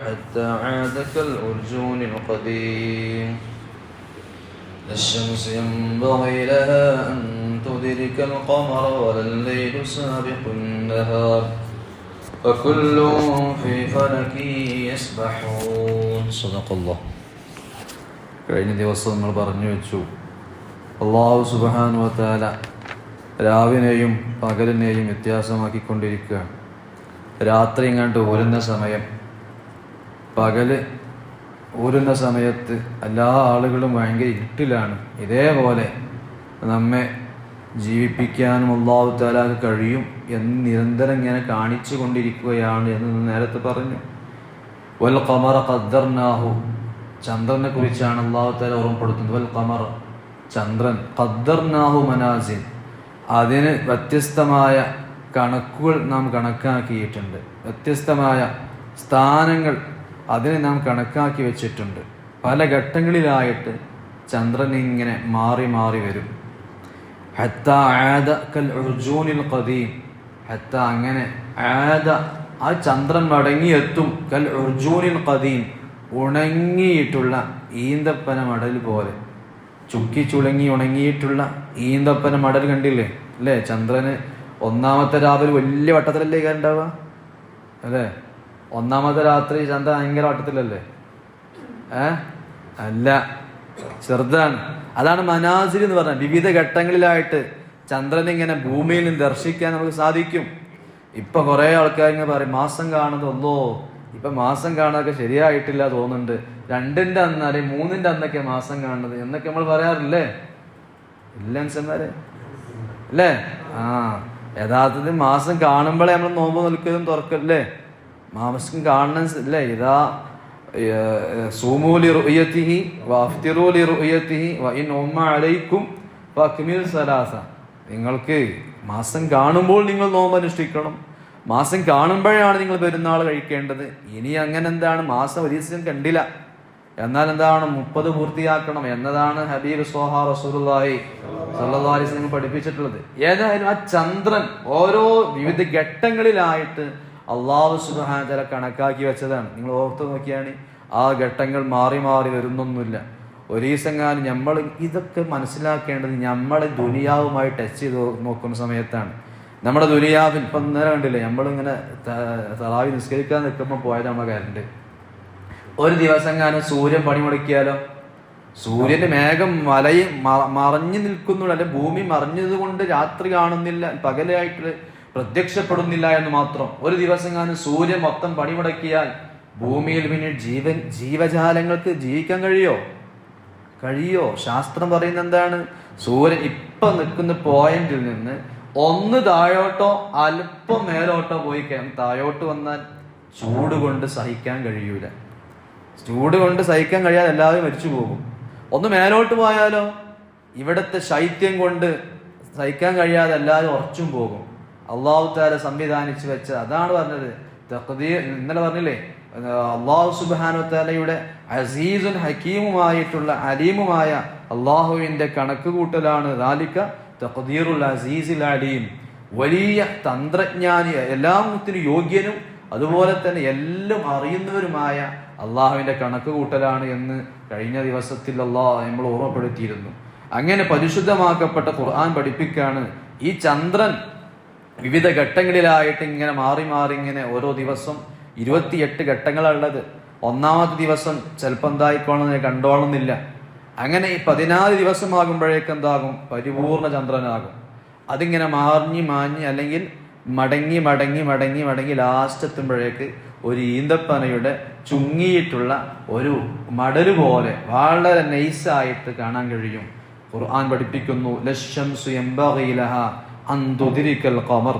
حتى عاد كالأرجون القديم لا الشمس ينبغي لها أن تدرك القمر ولا الليل سابق النهار وكل في فلك يسبحون صدق الله കഴിഞ്ഞ ദിവസം നമ്മൾ പറഞ്ഞു വെച്ചു അള്ളാഹു സുബാനു താല രാവിനെയും പകലിനെയും വ്യത്യാസമാക്കിക്കൊണ്ടിരിക്കുകയാണ് രാത്രി ഇങ്ങോട്ട് ഊരുന്ന സമയം പകൽ ഊരുന്ന സമയത്ത് എല്ലാ ആളുകളും ഭയങ്കര ഇരുട്ടിലാണ്. ഇതേപോലെ നമ്മെ ജീവിപ്പിക്കാനും അള്ളാഹു താലാക്ക് കഴിയും എന്ന് നിരന്തരം ഇങ്ങനെ കാണിച്ചു കൊണ്ടിരിക്കുകയാണ് എന്ന് നേരത്തെ പറഞ്ഞു. വൽ ഖമറ ഖദ്ദർനാഹു. ചന്ദ്രനെ കുറിച്ചാണ് അള്ളാഹു താല ഓർമ്മപ്പെടുത്തുന്നത്. വൽ കമർ ചന്ദ്രൻ. ഖദ്ദർനാഹു മനാസിൻ. അതിന് വ്യത്യസ്തമായ കണക്കുകൾ നാം കണക്കാക്കിയിട്ടുണ്ട്. വ്യത്യസ്തമായ സ്ഥാനങ്ങൾ അതിനെ നാം കണക്കാക്കി വെച്ചിട്ടുണ്ട്. പല ഘട്ടങ്ങളിലായിട്ട് ചന്ദ്രൻ ഇങ്ങനെ മാറി മാറി വരും. ഹത്ത ആദ കൽ ഉർജൂനിൽ ഖദീം. ഹത്ത അങ്ങനെ ആദ ആ ചന്ദ്രൻ മടങ്ങിയെത്തും. കൽ ഉർജൂനിൽ ഖദീം. ഉണങ്ങിയിട്ടുള്ള ഈന്തപ്പന മടൽ പോലെ. ചുക്കി ചുളങ്ങി ഉണങ്ങിയിട്ടുള്ള ഈന്തപ്പന മടൽ കണ്ടില്ലേ? അല്ലേ? ചന്ദ്രന് ഒന്നാമത്തെ രാവിലെ വലിയ വട്ടത്തിലല്ലേ ഉണ്ടാവുക അല്ലേ? ഒന്നാമത്തെ രാത്രി ചന്ദ്രൻ ഭയങ്കര വട്ടത്തിലല്ലേ? ഏ? അല്ല. ചെറുതാണ്. അതാണ് മനാസിൽ എന്ന് പറഞ്ഞത്. വിവിധ ഘട്ടങ്ങളിലായിട്ട് ചന്ദ്രനെ ഇങ്ങനെ ഭൂമിയിൽ നിന്ന് ദർശിക്കാൻ നമുക്ക് സാധിക്കും. ഇപ്പൊ കുറെ ആൾക്കാർ ഇങ്ങനെ പറയും മാസം കാണുന്നതല്ലോ ഇപ്പൊ മാസം കാണാനൊക്കെ ശരിയായിട്ടില്ല തോന്നുന്നുണ്ട്. രണ്ടിന്റെ അന്ന് അല്ലെങ്കിൽ മൂന്നിന്റെ അന്നൊക്കെ മാസം കാണുന്നത് എന്നൊക്കെ നമ്മൾ പറയാറില്ലേ? ഇല്ല അല്ലേ ആ. യഥാർത്ഥത്തിൽ മാസം കാണുമ്പോഴേ നമ്മൾ നോമ്പ് നിൽക്കലും തുറക്കല്ലേ മാസം കാണണം ഇല്ല ഇതാ സൂമൂലി വ ഇൻ ഉമ്മ അലൈക്കും സലാസ. നിങ്ങൾക്ക് മാസം കാണുമ്പോൾ നിങ്ങൾ നോമ്പ് അനുഷ്ഠിക്കണം. മാസം കാണുമ്പോഴാണ് നിങ്ങൾ പെരുന്നാൾ കഴിക്കേണ്ടത്. ഇനി അങ്ങനെ എന്താണ്? മാസം ഒരു ദിവസം കണ്ടില്ല. എന്നാൽ എന്താണ്? മുപ്പത് പൂർത്തിയാക്കണം എന്നതാണ് ഹബീബ് സോഹ റസൂലുള്ളാഹി അലൈഹി വസല്ലം പഠിപ്പിച്ചിട്ടുള്ളത്. ഏതായാലും ആ ചന്ദ്രൻ ഓരോ വിവിധ ഘട്ടങ്ങളിലായിട്ട് അള്ളാഹു സുബ്ഹാനഹു വതആല കണക്കാക്കി വെച്ചതാണ്. നിങ്ങൾ ഓർത്ത് നോക്കിയാണ് ആ ഘട്ടങ്ങൾ മാറി മാറി വരുന്നൊന്നുമില്ല. ഒരു ദിവസങ്ങാനും നമ്മൾ ഇതൊക്കെ മനസ്സിലാക്കേണ്ടത് നമ്മൾ ദുനിയാവുമായി ടച്ച് ചെയ്ത് നോക്കുന്ന സമയത്താണ്. നമ്മുടെ ദുനിയാവിൽ ഇപ്പം നേരെ കണ്ടില്ലേ നമ്മളിങ്ങനെ തളാവി നിസ്കരിക്കാൻ നിൽക്കുമ്പോൾ പോയാൽ നമ്മളെ കരണ്ട്. ഒരു ദിവസം കാലം സൂര്യൻ പണിമുടക്കിയാലോ സൂര്യന്റെ മേഘം മലയും മറഞ്ഞു നിൽക്കുന്നുള്ളൂ അല്ലെ ഭൂമി മറിഞ്ഞത് കൊണ്ട് രാത്രി കാണുന്നില്ല പകലായിട്ട് പ്രത്യക്ഷപ്പെടുന്നില്ല എന്ന് മാത്രം. ഒരു ദിവസം ഞാൻ സൂര്യൻ മൊത്തം പണിമുടക്കിയാൽ ഭൂമിയിൽ പിന്നെ ജീവൻ ജീവജാലങ്ങൾക്ക് ജീവിക്കാൻ കഴിയോ? കഴിയോ? ശാസ്ത്രം പറയുന്ന എന്താണ്? സൂര്യൻ ഇപ്പൊ നിൽക്കുന്ന പോയിന്റിൽ നിന്ന് ഒന്ന് താഴോട്ടോ അല്പം മേലോട്ടോ പോയി താഴോട്ട് വന്നാൽ ചൂട് കൊണ്ട് സഹിക്കാൻ കഴിയൂല. ചൂട് കൊണ്ട് സഹിക്കാൻ കഴിയാതെ എല്ലാവരും മരിച്ചു പോകും. ഒന്ന് മേലോട്ട് പോയാലോ? ഇവിടുത്തെ ശൈത്യം കൊണ്ട് സഹിക്കാൻ കഴിയാതെ എല്ലാവരും ഉറച്ചും പോകും. അള്ളാഹു താല സംവിധാനിച്ചു വെച്ച അതാണ് പറഞ്ഞത്. തഖദീർ ഇന്നലെ പറഞ്ഞില്ലേ? അള്ളാഹു സുബാനു താലയുടെ അസീസുൻ ഹക്കീമുമായിട്ടുള്ള അലീമുമായ അള്ളാഹുവിന്റെ കണക്ക് കൂട്ടലാണ് ദാലിക്ക തഖ്ദീറുൽ അസീസിൽ അലീം. വലിയ തന്ത്രജ്ഞാനി എല്ലാത്തിനും യോഗ്യനും അതുപോലെ തന്നെ എല്ലാം അറിയുന്നവരുമായ അള്ളാഹുവിന്റെ കണക്ക് കൂട്ടലാണ് എന്ന് കഴിഞ്ഞ ദിവസത്തിൽ അള്ളാഹ് നമ്മൾ ഓർമ്മപ്പെടുത്തിയിരുന്നു. അങ്ങനെ പരിശുദ്ധമാക്കപ്പെട്ട ഖുർആൻ പഠിപ്പിക്കാണ് ഈ ചന്ദ്രൻ വിവിധ ഘട്ടങ്ങളിലായിട്ട് ഇങ്ങനെ മാറി മാറി ഇങ്ങനെ ഓരോ ദിവസം ഇരുപത്തിയെട്ട് ഘട്ടങ്ങളുള്ളത് ഒന്നാമത്തെ ദിവസം ചിലപ്പോൾ എന്തായിക്കോളെന്ന് കണ്ടോളുന്നില്ല അങ്ങനെ ഈ പതിനാല് ദിവസമാകുമ്പോഴേക്ക് എന്താകും? പരിപൂർണ ചന്ദ്രനാകും. അതിങ്ങനെ മാറിഞ്ഞ് മാഞ്ഞ് അല്ലെങ്കിൽ മടങ്ങി മടങ്ങി മടങ്ങി മടങ്ങി ലാസ്റ്റ് എത്തുമ്പോഴേക്ക് ഒരു ഈന്തപ്പനയുടെ ചുങ്ങിയിട്ടുള്ള ഒരു മടൽ പോലെ വളരെ നൈസായിട്ട് കാണാൻ കഴിയും. ഖുർആൻ പഠിപ്പിക്കുന്നു ലശംസു എംബഗീലഹ അന്തുതിരിക്കൽ കമർ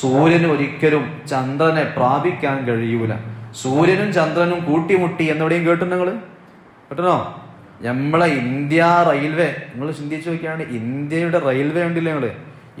സൂര്യന് ഒരിക്കലും ചന്ദ്രനെ പ്രാപിക്കാൻ കഴിയൂല. സൂര്യനും ചന്ദ്രനും കൂട്ടിമുട്ടി എന്നെവിടെയും കേട്ടു നിങ്ങൾ കേട്ടണോ നമ്മളെ ഇന്ത്യ റെയിൽവേ നിങ്ങൾ ചിന്തിച്ചു നോക്കിയാണ് ഇന്ത്യയുടെ റെയിൽവേ ഉണ്ടല്ലേ നിങ്ങൾ?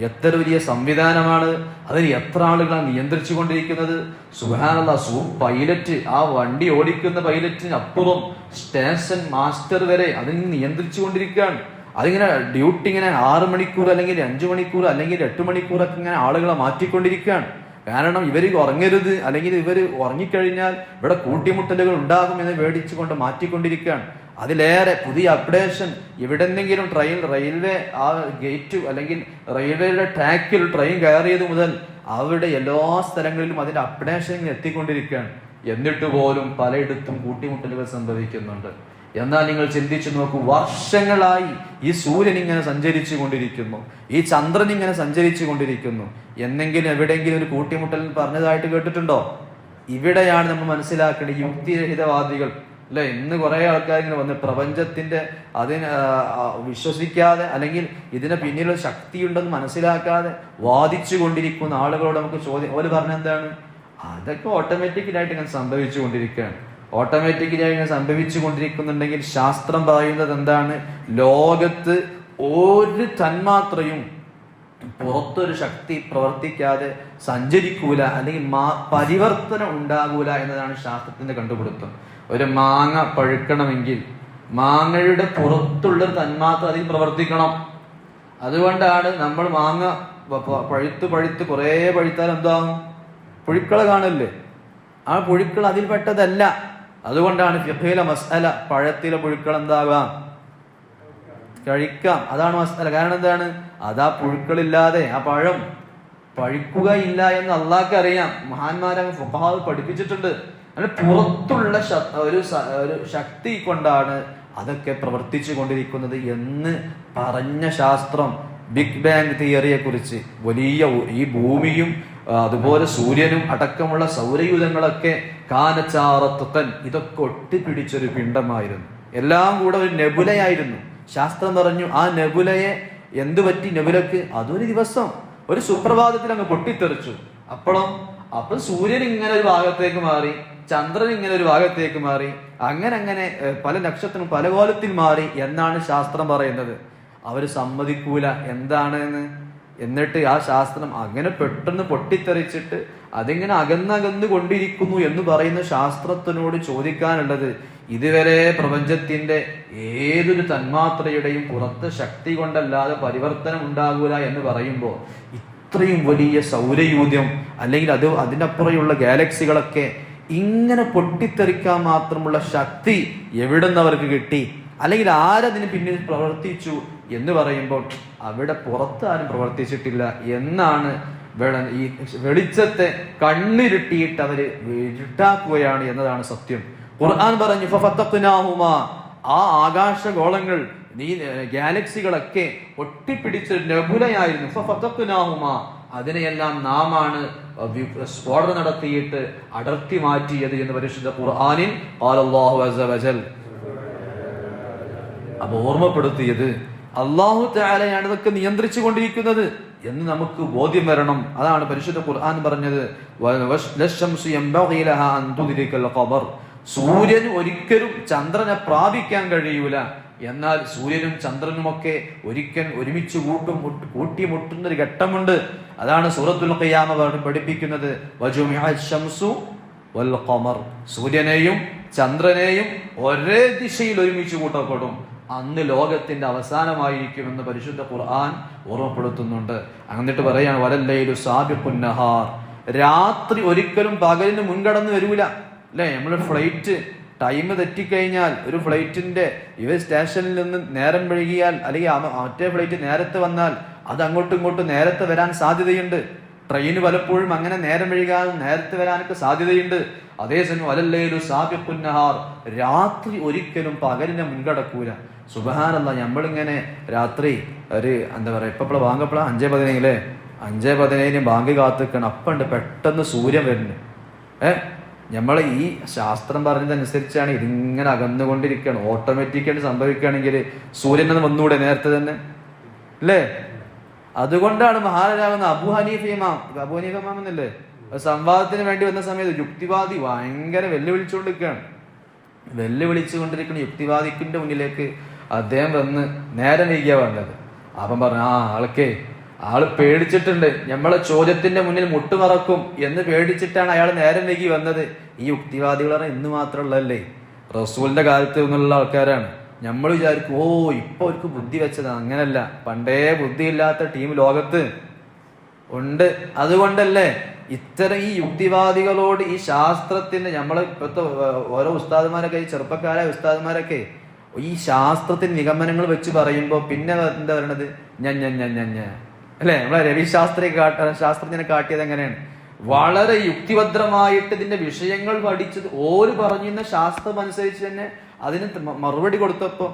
എത്ര വലിയ സംവിധാനമാണ് അതിന് എത്ര ആളുകളാണ് നിയന്ത്രിച്ചു കൊണ്ടിരിക്കുന്നത്. സുഹാനുള്ള സൂ പൈലറ്റ് ആ വണ്ടി ഓടിക്കുന്ന പൈലറ്റിന് അപ്പുറം സ്റ്റേഷൻ മാസ്റ്റർ വരെ അതിന് നിയന്ത്രിച്ചു കൊണ്ടിരിക്കുകയാണ്. അതിങ്ങനെ ഡ്യൂട്ടി ഇങ്ങനെ ആറ് മണിക്കൂർ അല്ലെങ്കിൽ അഞ്ചു മണിക്കൂർ അല്ലെങ്കിൽ എട്ട് മണിക്കൂറൊക്കെ ഇങ്ങനെ ആളുകളെ മാറ്റിക്കൊണ്ടിരിക്കുകയാണ്. കാരണം ഇവർ ഉറങ്ങരുത് അല്ലെങ്കിൽ ഇവർ ഉറങ്ങിക്കഴിഞ്ഞാൽ ഇവിടെ കൂട്ടിമുട്ടലുകൾ ഉണ്ടാകും എന്ന് മേടിച്ചുകൊണ്ട് മാറ്റിക്കൊണ്ടിരിക്കുകയാണ്. അതിലേറെ പുതിയ അപ്ഡേഷൻ ഇവിടെ എന്തെങ്കിലും ട്രെയിൻ റെയിൽവേ ആ ഗേറ്റ് അല്ലെങ്കിൽ റെയിൽവേയുടെ ട്രാക്കിൽ ട്രെയിൻ കയറിയത് മുതൽ അവരുടെ എല്ലാ സ്ഥലങ്ങളിലും അതിന്റെ അപ്ഡേഷൻ എത്തിക്കൊണ്ടിരിക്കുകയാണ്. എന്നിട്ട് പോലും പലയിടത്തും കൂട്ടിമുട്ടലുകൾ സംഭവിക്കുന്നുണ്ട്. എന്നാൽ നിങ്ങൾ ചിന്തിച്ചു നോക്കൂ വർഷങ്ങളായി ഈ സൂര്യൻ ഇങ്ങനെ സഞ്ചരിച്ചു കൊണ്ടിരിക്കുന്നു ഈ ചന്ദ്രൻ ഇങ്ങനെ സഞ്ചരിച്ചു കൊണ്ടിരിക്കുന്നു. എന്നെങ്കിലും എവിടെയെങ്കിലും ഒരു കൂട്ടിമുട്ടൽ പറഞ്ഞതായിട്ട് കേട്ടിട്ടുണ്ടോ? ഇവിടെയാണ് നമ്മൾ മനസ്സിലാക്കേണ്ടത് യുക്തിരഹിതവാദികൾ. അല്ലെ? ഇന്ന് കുറെ ആൾക്കാർ ഇങ്ങനെ വന്ന് പ്രപഞ്ചത്തിന്റെ അതിന് വിശ്വസിക്കാതെ അല്ലെങ്കിൽ ഇതിന് പിന്നിലൊരു ശക്തിയുണ്ടെന്ന് മനസ്സിലാക്കാതെ വാദിച്ചു കൊണ്ടിരിക്കുന്ന ആളുകളോട് നമുക്ക് ചോദ്യം അവർ പറഞ്ഞ എന്താണ്? അതൊക്കെ ഓട്ടോമാറ്റിക്കലായിട്ട് ഇങ്ങനെ സംഭവിച്ചു കൊണ്ടിരിക്കുകയാണ്. ഓട്ടോമാറ്റിക്കലായി അങ്ങനെ സംഭവിച്ചു കൊണ്ടിരിക്കുന്നുണ്ടെങ്കിൽ ശാസ്ത്രം പറയുന്നത് എന്താണ്? ലോകത്ത് ഒരു തന്മാത്രയും പുറത്തൊരു ശക്തി പ്രവർത്തിക്കാതെ സഞ്ചരിക്കൂല അല്ലെങ്കിൽ മാ പരിവർത്തനം ഉണ്ടാകൂല എന്നതാണ് ശാസ്ത്രത്തിന്റെ കണ്ടുപിടുത്തം. ഒരു മാങ്ങ പഴുക്കണമെങ്കിൽ മാങ്ങയുടെ പുറത്തുള്ള തന്മാത്ര അതിൽ പ്രവർത്തിക്കണം. അതുകൊണ്ടാണ് നമ്മൾ മാങ്ങ പഴുത്ത് പഴുത്ത് കുറേ പഴുത്താൽ എന്താകും പുഴുക്കള കാണല്ലേ? ആ പുഴുക്കൾ അതിൽ പെട്ടതല്ല അതുകൊണ്ടാണ് ഫിഖയിലെ മസ്അല പഴത്തിലെ പുഴുക്കൾ എന്താകാം കഴിക്കാം. അതാണ് മസ്അല. കാരണം എന്താണ്? അതാ പുഴുക്കളില്ലാതെ ആ പഴം പഴുക്കുകയില്ല എന്ന് അള്ളാഹ്ക്ക് അറിയാം. മഹാന്മാരെ ഫുഹാവ് പഠിപ്പിച്ചിട്ടുണ്ട്. അങ്ങനെ പുറത്തുള്ള ഒരു ഒരു ശക്തി കൊണ്ടാണ് അതൊക്കെ പ്രവർത്തിച്ചു കൊണ്ടിരിക്കുന്നത് എന്ന് പറഞ്ഞ ശാസ്ത്രം ബിഗ് ബാങ് തിയറിയെ കുറിച്ച് വലിയ ഈ ഭൂമിയും അതുപോലെ സൂര്യനും അടക്കമുള്ള സൗരയൂഥങ്ങളൊക്കെ കാനച്ചാറത്തൻ ഇതൊക്കെ ഒട്ടിപ്പിടിച്ചൊരു പിണ്ടമായിരുന്നു എല്ലാം കൂടെ ഒരു നെബുലയായിരുന്നു. ശാസ്ത്രം പറഞ്ഞു ആ നെബുലയെ എന്തു പറ്റി നെബുലക്ക് അതൊരു ദിവസം ഒരു സുപ്രഭാതത്തിൽ അങ്ങ് പൊട്ടിത്തെറിച്ചു. അപ്പോഴും അപ്പൊ സൂര്യൻ ഇങ്ങനെ ഒരു ഭാഗത്തേക്ക് മാറി ചന്ദ്രൻ ഇങ്ങനെ ഒരു ഭാഗത്തേക്ക് മാറി അങ്ങനെ അങ്ങനെ പല നക്ഷത്രം പല കോലത്തിൽ മാറി എന്നാണ് ശാസ്ത്രം പറയുന്നത്. അവർ സമ്മതിക്കൂല. എന്താണ് എന്നിട്ട് ആ ശാസ്ത്രം അങ്ങനെ പെട്ടെന്ന് പൊട്ടിത്തെറിച്ചിട്ട് അതിങ്ങനെ അകന്നകന്ന് കൊണ്ടിരിക്കുന്നു എന്ന് പറയുന്ന ശാസ്ത്രത്തിനോട് ചോദിക്കാനുള്ളത് ഇതുവരെ പ്രപഞ്ചത്തിന്റെ ഏതൊരു തന്മാത്രയുടെയും പുറത്ത് ശക്തി കൊണ്ടല്ലാതെ പരിവർത്തനം ഉണ്ടാകൂല എന്ന് പറയുമ്പോൾ ഇത്രയും വലിയ സൗരയൂഥ്യം അല്ലെങ്കിൽ അത് അതിനപ്പുറയുള്ള ഗാലക്സികളൊക്കെ ഇങ്ങനെ പൊട്ടിത്തെറിക്കാൻ മാത്രമുള്ള ശക്തി എവിടുന്ന് അവർക്ക് കിട്ടി? അല്ലെങ്കിൽ ആരതിന് പിന്നിൽ പ്രവർത്തിച്ചു? എന്ന് പറയുമ്പോൾ അവിടെ പുറത്ത് ആരും പ്രവർത്തിച്ചിട്ടില്ല എന്നാണ് ഈ വെളിച്ചത്തെ കണ്ണിരുട്ടിയിട്ട് അവർ ഇരുട്ടാക്കുകയാണ് എന്നതാണ് സത്യം. ഖുർആൻ പറഞ്ഞു ആ ആകാശഗോളങ്ങൾ നീ ഗാലക്സികളൊക്കെ ഒട്ടിപ്പിടിച്ച നബുലയായിരുന്നു അതിനെയെല്ലാം നാമാണ് ആണ് സ്ഫോടനം നടത്തിയിട്ട് അടർത്തി മാറ്റിയത് എന്ന് പരിശുദ്ധ ഖുർആാനിൻ അപ്പൊ ഓർമ്മപ്പെടുത്തിയത്. അള്ളാഹു താലയാണ് ഇതൊക്കെ നിയന്ത്രിച്ചു കൊണ്ടിരിക്കുന്നത് എന്ന് നമുക്ക് ബോധ്യം വരണം. അതാണ് പരിശുദ്ധ ഖുർആൻ പറഞ്ഞത്. സൂര്യൻ ഒരിക്കലും ചന്ദ്രനെ പ്രാപിക്കാൻ കഴിയൂല. എന്നാൽ സൂര്യനും ചന്ദ്രനും ഒക്കെ ഒരിക്കൽ ഒരുമിച്ച് കൂട്ടും കൂട്ടി കൂട്ടിമുട്ടുന്ന ഒരു ഘട്ടമുണ്ട്. അതാണ് സൂറത്തുൽ ഖിയാമ പഠി- പഠിപ്പിക്കുന്നത്. സൂര്യനെയും ചന്ദ്രനെയും ഒരേ ദിശയിൽ ഒരുമിച്ച് കൂട്ടപ്പെടും. അന്ന് ലോകത്തിന്റെ അവസാനമായിരിക്കുമെന്ന് പരിശുദ്ധ ഖുർആൻ ഓർമ്മപ്പെടുത്തുന്നുണ്ട്. എന്നിട്ട് പറയാണ് വലല്ലയിലു സാബിഖുൻ നഹാർ. രാത്രി ഒരിക്കലും പകലിന് മുൻകടന്ന് വരൂല. അല്ലെ? നമ്മൾ ഫ്ലൈറ്റ് ടൈം തെറ്റിക്കഴിഞ്ഞാൽ ഒരു ഫ്ലൈറ്റിന്റെ ഇവ സ്റ്റേഷനിൽ നിന്ന് നേരം വൈകിയാൽ അല്ലെങ്കിൽ മറ്റേ ഫ്ലൈറ്റ് നേരത്തെ വന്നാൽ അത് അങ്ങോട്ടും ഇങ്ങോട്ടും നേരത്തെ വരാൻ സാധ്യതയുണ്ട്. ട്രെയിൻ പലപ്പോഴും അങ്ങനെ നേരം വഴുകാൻ നേരത്തെ വരാനൊക്കെ സാധ്യതയുണ്ട്. അതേസമയം വലല്ലേരു സാബിഖുന്നഹാർ രാത്രി ഒരിക്കലും പകലിനെ മുൻകടക്കൂല. സുബഹാനല്ല നമ്മളിങ്ങനെ രാത്രി ഒരു എന്താ പറയാ ഇപ്പൊ ബാങ്കപ്പള അഞ്ചേ പതിനേഴിലെ. അഞ്ചേ പതിനേഴിന് ബാങ്ക് കാത്തുക്കണം. അപ്പണ്ട് പെട്ടെന്ന് സൂര്യൻ വരുന്നു. ഏ? നമ്മൾ ഈ ശാസ്ത്രം പറഞ്ഞതനുസരിച്ചാണ് ഇതിങ്ങനെ അകന്നുകൊണ്ടിരിക്കുകയാണ് ഓട്ടോമാറ്റിക്കായിട്ട് സംഭവിക്കുകയാണെങ്കിൽ സൂര്യൻ വന്നൂടെ നേരത്തെ തന്നെ? അല്ലേ അതുകൊണ്ടാണ് മഹാരാജാവുന്ന അബു ഹനീഫ് ഇമാം അബു ഹനീഫ് ഇമാം എന്നല്ലേ? സംവാദത്തിന് വേണ്ടി വന്ന സമയത്ത് യുക്തിവാദി ഭയങ്കര വെല്ലുവിളിച്ചുകൊണ്ടിരിക്കുകയാണ്. വെല്ലുവിളിച്ചുകൊണ്ടിരിക്കുന്ന യുക്തിവാദിക്കിന്റെ മുന്നിലേക്ക് അദ്ദേഹം വന്ന് നേരെ നീക്കിയാ വേണ്ടത് അപ്പം പറഞ്ഞു ആ ആൾക്കേ ആൾ പേടിച്ചിട്ടുണ്ട്. നമ്മളെ ചോദ്യത്തിന്റെ മുന്നിൽ മുട്ടുമറക്കും എന്ന് പേടിച്ചിട്ടാണ് അയാൾ നേരം വൈകി വന്നത്. ഈ യുക്തിവാദികൾ പറഞ്ഞാൽ ഇന്ന് മാത്രമുള്ളതല്ലേ റസൂലിന്റെ കാലത്ത് നിന്നുള്ള ആൾക്കാരാണ്. നമ്മൾ വിചാരിക്കും ഓ ഇപ്പൊ അവർക്ക് ബുദ്ധി വെച്ചത്. അങ്ങനല്ല. പണ്ടേ ബുദ്ധിയില്ലാത്ത ടീം ലോകത്ത് ഉണ്ട്. അതുകൊണ്ടല്ലേ ഇത്തരം ഈ യുക്തിവാദികളോട് ഈ ശാസ്ത്രത്തിന് നമ്മളെ ഇപ്പോഴത്തെ ഓരോ ഉസ്താദന്മാരൊക്കെ ഈ ചെറുപ്പക്കാരായ ഉസ്താദന്മാരൊക്കെ ഈ ശാസ്ത്രത്തിന് നിഗമനങ്ങൾ വെച്ച് പറയുമ്പോൾ പിന്നെ എന്താ പറയണത്? ഞാൻ ഞാൻ ഞാൻ ഞാൻ ഞാൻ അല്ലെ? നമ്മളെ രവിശാസ്ത്രി കാട്ട ശാസ്ത്രജ്ഞനെ കാട്ടിയത് എങ്ങനെയാണ്? വളരെ യുക്തിഭദ്രമായിട്ട് ഇതിന്റെ വിഷയങ്ങൾ പഠിച്ചത് ഓര് പറഞ്ഞിരുന്ന ശാസ്ത്രം അനുസരിച്ച് തന്നെ അതിന് മറുപടി കൊടുത്തപ്പോ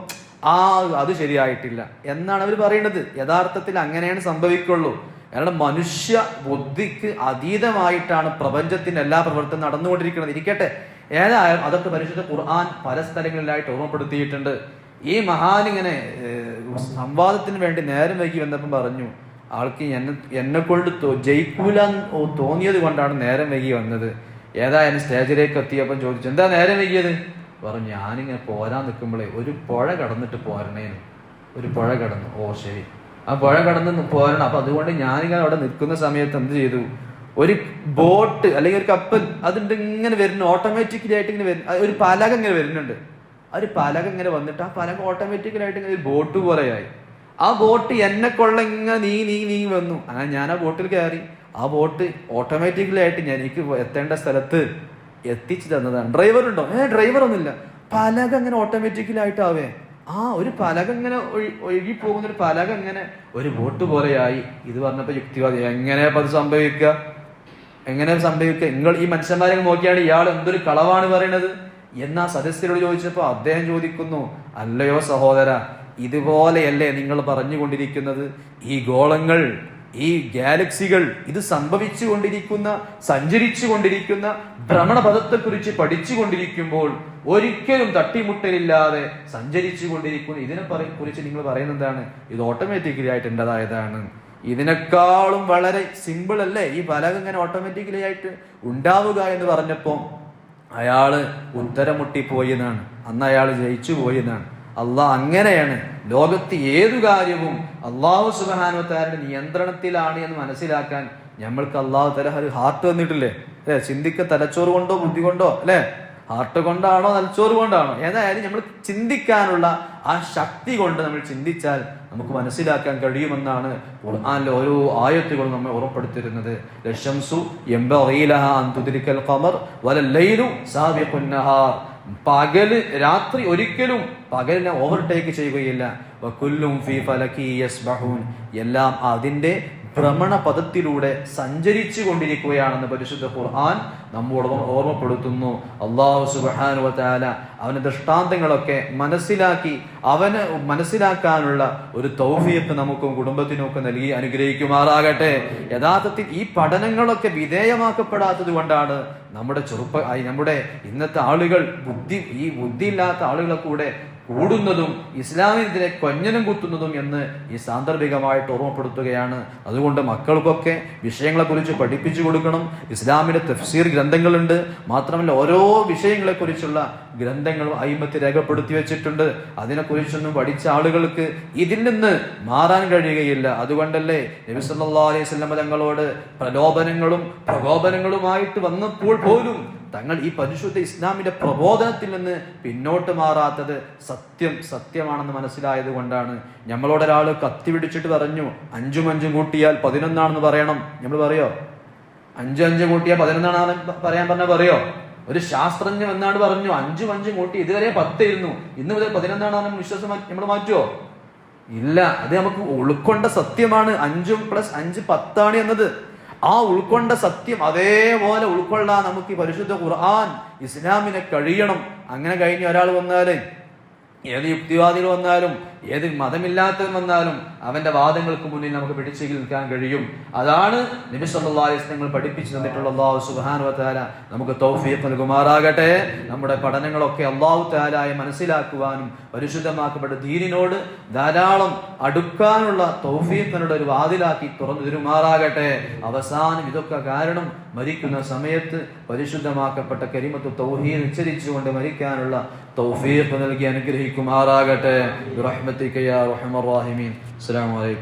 ആ അത് ശരിയായിട്ടില്ല എന്നാണ് അവർ പറയുന്നത് യഥാർത്ഥത്തിൽ അങ്ങനെയാണ് സംഭവിക്കുള്ളൂ. കാരണം മനുഷ്യ ബുദ്ധിക്ക് അതീതമായിട്ടാണ് പ്രപഞ്ചത്തിന്റെ എല്ലാ പ്രവർത്തനം നടന്നുകൊണ്ടിരിക്കുന്നത്. ഇരിക്കട്ടെ ഏതായാലും അതൊക്കെ പരിശുദ്ധ ഖുർആൻ പല സ്ഥലങ്ങളിലായിട്ട് ഓർമ്മപ്പെടുത്തിയിട്ടുണ്ട്. ഈ മഹാനിങ്ങനെ സംവാദത്തിന് വേണ്ടി നേരം വൈകി വന്നപ്പം പറഞ്ഞു ആൾക്ക് എന്നെ എന്നെ കൊണ്ട് ജയിക്കൂല തോന്നിയത് കൊണ്ടാണ് നേരം വൈകി വന്നത്. ഏതായാലും സ്റ്റേജിലേക്ക് എത്തിയപ്പം ചോദിച്ചു എന്താ നേരം വൈകിയത്? പറഞ്ഞു ഞാനിങ്ങനെ പോരാൻ നിൽക്കുമ്പോഴേ ഒരു പുഴ കടന്നിട്ട് പോരണേന്ന് ഒരു പുഴ കടന്നു. ഓ ശരി. ആ പുഴ കടന്ന് പോരണം. അപ്പൊ അതുകൊണ്ട് ഞാനിങ്ങനെ അവിടെ നിൽക്കുന്ന സമയത്ത് എന്ത് ചെയ്തു? ഒരു ബോട്ട് അല്ലെങ്കിൽ ഒരു കപ്പൽ അതിന്റെ ഇങ്ങനെ വരുന്നു ഓട്ടോമാറ്റിക്കലി ആയിട്ട് ഇങ്ങനെ വരുന്നു. ഒരു പലക ഇങ്ങനെ വരുന്നുണ്ട്. ആ ഒരു പലക ഇങ്ങനെ വന്നിട്ട് ആ പലക ഓട്ടോമാറ്റിക്കലി ആയിട്ട് ഇങ്ങനെ ഒരു ബോട്ട് പോലെയായി. ആ ബോട്ട് എന്നെ കൊള്ള ഇങ്ങനെ നീ നീ നീ വന്നു. അങ്ങനെ ഞാൻ ആ ബോട്ടിൽ കയറി. ആ ബോട്ട് ഓട്ടോമാറ്റിക്കലി ആയിട്ട് ഞാൻ എനിക്ക് എത്തേണ്ട സ്ഥലത്ത് എത്തിച്ചു തന്നതാണ്. ഡ്രൈവർ ഉണ്ടോ? ഏ ഡ്രൈവർ ഒന്നുമില്ല. പലക അങ്ങനെ ഓട്ടോമാറ്റിക്കലി ആയിട്ടാവേ ആ ഒരു പലക ഇങ്ങനെ ഒഴുകി പോകുന്ന ഒരു പലക ഇങ്ങനെ ഒരു ബോട്ട് പോലെയായി. ഇത് പറഞ്ഞപ്പോ യുക്തിവാദി എങ്ങനെയാ അത് സംഭവിക്കുക? എങ്ങനെ സംഭവിക്കുക നിങ്ങൾ ഈ മനുഷ്യന്മാരെ നോക്കിയാണ് ഇയാൾ എന്തൊരു കളവാണ് പറയണത്? എന്നാ സദസ്യരോട് ചോദിച്ചപ്പോൾ അദ്ദേഹം ചോദിക്കുന്നു അല്ലയോ സഹോദര ഇതുപോലെയല്ലേ നിങ്ങൾ പറഞ്ഞുകൊണ്ടിരിക്കുന്നത്? ഈ ഗോളങ്ങൾ ഈ ഗാലക്സികൾ ഇത് സംഭവിച്ചു കൊണ്ടിരിക്കുന്ന സഞ്ചരിച്ചു കൊണ്ടിരിക്കുന്ന ഭ്രമണപഥത്തെക്കുറിച്ച് പഠിച്ചുകൊണ്ടിരിക്കുമ്പോൾ ഒരിക്കലും തട്ടിമുട്ടലില്ലാതെ സഞ്ചരിച്ചു കൊണ്ടിരിക്കുന്ന ഇതിനെ കുറിച്ച് നിങ്ങൾ പറയുന്നത് എന്താണ് ഇത് ഓട്ടോമാറ്റിക്കലി ആയിട്ട് ഉണ്ടായതാണ് ഇതിനേക്കാളും വളരെ സിമ്പിൾ അല്ലേ? ഈ പലക ഇങ്ങനെ ഓട്ടോമാറ്റിക്കലി ആയിട്ട് ഉണ്ടാവുക എന്ന് പറഞ്ഞപ്പോ അയാൾ ഉത്തരമുട്ടിപ്പോയെന്നാണ് അന്ന് അയാൾ ജയിച്ചു പോയി എന്നാണ് അള്ളാഹ് അങ്ങനെയാണ് ലോകത്ത് ഏതു കാര്യവും അള്ളാഹു സുബാനുത്താരുടെ നിയന്ത്രണത്തിലാണ് എന്ന് മനസ്സിലാക്കാൻ നമ്മൾക്ക് അള്ളാഹു തല ഒരു ഹാർട്ട് തന്നിട്ടില്ലേ? അല്ലെ? ചിന്തിക്ക തലച്ചോറ് കൊണ്ടോ ബുദ്ധി കൊണ്ടോ? അല്ലെ? ഹാർട്ട് കൊണ്ടാണോ തലച്ചോറ് കൊണ്ടാണോ? ഏതായാലും നമ്മൾ ചിന്തിക്കാനുള്ള ആ ശക്തി കൊണ്ട് നമ്മൾ ചിന്തിച്ചാൽ നമുക്ക് മനസ്സിലാക്കാൻ കഴിയുമെന്നാണ് ഖുർആനിലെ ഓരോ ആയത്തുകളും നമ്മെ യംബഗീലഹ അൻ തുദ്രിക്കൽ ഖമർ വലല്ലൈലു സാബിഖുൻ നഹാർ. പകൽ രാത്രി ഒരിക്കലും പകലിനെ ഓവർടേക്ക് ചെയ്യുകയില്ല. എല്ലാം അതിന്റെ ഭ്രമണ പദത്തിലൂടെ സഞ്ചരിച്ചു കൊണ്ടിരിക്കുകയാണെന്ന് പരിശുദ്ധ ഖുർആൻ നമ്മോട് ഓർമ്മപ്പെടുത്തുന്നു. അള്ളാഹു സുബാനു വാല അവന്റെ ദൃഷ്ടാന്തങ്ങളൊക്കെ മനസ്സിലാക്കി അവന് മനസ്സിലാക്കാനുള്ള ഒരു തൗഫിയത്ത് നമുക്കും കുടുംബത്തിനും ഒക്കെ നൽകി അനുഗ്രഹിക്കുമാറാകട്ടെ. യഥാർത്ഥത്തിൽ ഈ പഠനങ്ങളൊക്കെ വിധേയമാക്കപ്പെടാത്തത് കൊണ്ടാണ് നമ്മുടെ ചെറുപ്പ നമ്മുടെ ഇന്നത്തെ ആളുകൾ ബുദ്ധി ഈ ബുദ്ധിയില്ലാത്ത ആളുകളെ കൂടെ കൂടുന്നതും ഇസ്ലാമിനെതിരെ കൊഞ്ഞനും കുത്തുന്നതും എന്ന് ഈ സാന്ദർഭികമായിട്ട് ഓർമ്മപ്പെടുത്തുകയാണ്. അതുകൊണ്ട് മക്കൾക്കൊക്കെ വിഷയങ്ങളെക്കുറിച്ച് പഠിപ്പിച്ചു കൊടുക്കണം. ഇസ്ലാമിന്റെ തഫ്സീർ ഗ്രന്ഥങ്ങളുണ്ട്. മാത്രമല്ല ഓരോ വിഷയങ്ങളെക്കുറിച്ചുള്ള ഗ്രന്ഥങ്ങൾ അയിമത്ത് രേഖപ്പെടുത്തി വെച്ചിട്ടുണ്ട്. അതിനെക്കുറിച്ചൊന്നും പഠിച്ച ആളുകൾക്ക് ഇതിൽ നിന്ന് മാറാൻ കഴിയുകയില്ല. അതുകൊണ്ടല്ലേ നബി സല്ലല്ലാഹു അലൈഹി വസല്ലം തങ്ങളോട് പ്രലോഭനങ്ങളും പ്രകോപനങ്ങളുമായിട്ട് വന്നപ്പോൾ പോലും തങ്ങൾ ഈ പരിശുദ്ധ ഇസ്ലാമിന്റെ പ്രബോധനത്തിൽ നിന്ന് പിന്നോട്ട് മാറാത്തത് സത്യം സത്യമാണെന്ന് മനസ്സിലായത് കൊണ്ടാണ്. നമ്മളോട് ഒരാൾ കത്തി പിടിച്ചിട്ട് പറഞ്ഞു അഞ്ചും അഞ്ചും കൂട്ടിയാൽ പതിനൊന്നാണെന്ന് പറയണം. നമ്മൾ പറയോ? അഞ്ചും അഞ്ചും കൂട്ടിയാൽ പതിനൊന്നാണ് പറയാൻ പറഞ്ഞാൽ പറയോ? ഒരു ശാസ്ത്രജ്ഞൻ എന്നാണ് പറഞ്ഞു അഞ്ചും അഞ്ചും കൂട്ടി ഇതുവരെ പത്തായിരുന്നു ഇന്ന് മുതൽ പതിനൊന്നാണ് വിശ്വാസം നമ്മൾ മാറ്റുമോ ഇല്ല അത് നമുക്ക് ഉൾക്കൊണ്ട സത്യമാണ്. അഞ്ചും പ്ലസ് അഞ്ച് പത്താണ് എന്നത്. ആ ഉൾക്കൊണ്ട സത്യം അതേപോലെ ഉൾക്കൊള്ളാൻ നമുക്ക് ഈ പരിശുദ്ധ ഖുർആൻ ഇസ്ലാമിനെ കഴിയണം. അങ്ങനെ കഴിഞ്ഞ് ഒരാൾ വന്നാലേ ഏത് യുക്തിവാദികൾ വന്നാലും ഏത് മതമില്ലാത്തവൻ വന്നാലും അവന്റെ വാദങ്ങൾക്ക് മുന്നിൽ നമുക്ക് പിടിച്ചു നിൽക്കാൻ കഴിയും. അതാണ് നബി സല്ലല്ലാഹു അലൈഹി വസല്ലം പഠിപ്പിച്ചു തന്നിട്ടുള്ള അള്ളാഹു സുബ്ഹാനഹു വ തആല നമുക്ക് തൗഫീഖ് നൽകുമാറാകട്ടെ. നമ്മുടെ പഠനങ്ങളൊക്കെ അള്ളാഹു തആലയെ മനസ്സിലാക്കുവാനും പരിശുദ്ധമാക്കപ്പെട്ട ധീരിനോട് ധാരാളം അടുക്കാനുള്ള തൗഫീഖിനുള്ള ഒരു വാതിലാക്കി തുറന്നു തരുമാറാകട്ടെ. അവസാനം ഇതൊക്കെ കാരണം മരിക്കുന്ന സമയത്ത് പരിശുദ്ധമാക്കപ്പെട്ട കരിമത്ത് തൗഹീദ് ഉച്ചരിച്ചുകൊണ്ട് മരിക്കാനുള്ള തൗഫീഖ് നൽകി അനുഗ്രഹിക്കുമാറാകട്ടെ. رحمتك يا أرحم الراحمين. السلام عليكم.